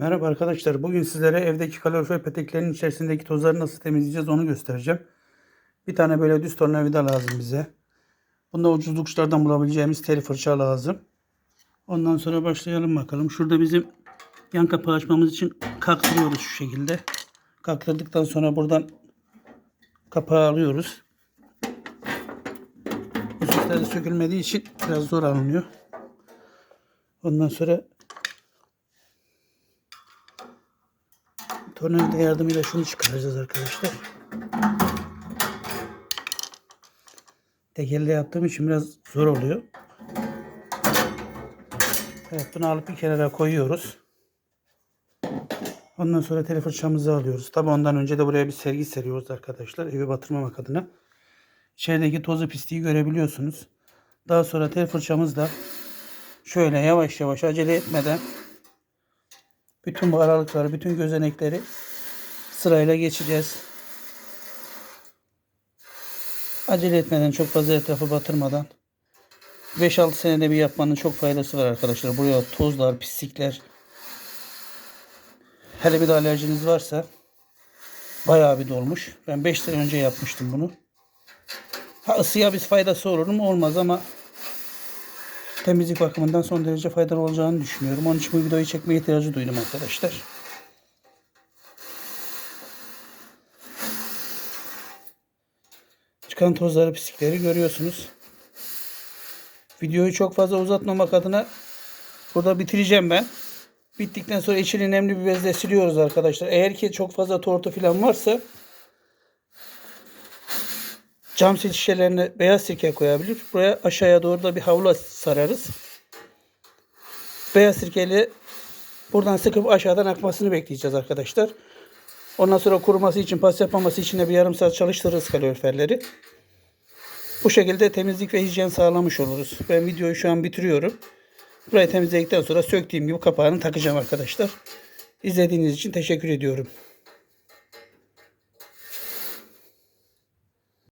Merhaba arkadaşlar. Bugün sizlere evdeki kalorifer peteklerinin içerisindeki tozları nasıl temizleyeceğiz onu göstereceğim. Bir tane böyle düz tornavida lazım bize. Bunda ucuzlukçulardan bulabileceğimiz tel fırça lazım. Ondan sonra başlayalım bakalım. Şurada bizim yan kapağı açmamız için kaktırıyoruz şu şekilde. Kaktırdıktan sonra buradan kapağı alıyoruz. Bu süsleri sökülmediği için biraz zor alınıyor. Ondan sonra Tornavida yardımıyla şunu çıkaracağız arkadaşlar. Tekelle yaptığım için biraz zor oluyor. Evet bunu alıp bir kenara koyuyoruz. Ondan sonra tele fırçamızı alıyoruz. Tabi ondan önce de buraya bir sergi seriyoruz arkadaşlar. Evi batırmamak adına. İçerideki tozu pisliği görebiliyorsunuz. Daha sonra tel fırçamızla şöyle yavaş yavaş acele etmeden bütün bu aralıkları, bütün gözenekleri sırayla geçeceğiz. Acele etmeden, çok fazla etrafı batırmadan. 5-6 senede bir yapmanın çok faydası var arkadaşlar. Buraya tozlar, pislikler. Hele bir de alerjiniz varsa bayağı bir dolmuş. Ben 5 sene önce yapmıştım bunu. Ha ısıya bir faydası olur mu? Olmaz ama temizlik bakımından son derece faydalı olacağını düşünüyorum. Onun için bu videoyu çekme ihtiyacı duydum arkadaşlar. Çıkan tozları, pislikleri görüyorsunuz. Videoyu çok fazla uzatmamak adına burada bitireceğim ben. Bittikten sonra içini nemli bir bezle siliyoruz arkadaşlar. Eğer ki çok fazla tortu falan varsa cam sil şişelerine beyaz sirke koyabilir. Buraya aşağıya doğru da bir havlu sararız. Beyaz sirkeyle buradan sıkıp aşağıdan akmasını bekleyeceğiz arkadaşlar. Ondan sonra kuruması için, pas yapmaması için de bir yarım saat çalıştırırız kaloriferleri. Bu şekilde temizlik ve hijyen sağlamış oluruz. Ben videoyu şu an bitiriyorum. Burayı temizledikten sonra söktüğüm gibi kapağını takacağım arkadaşlar. İzlediğiniz için teşekkür ediyorum.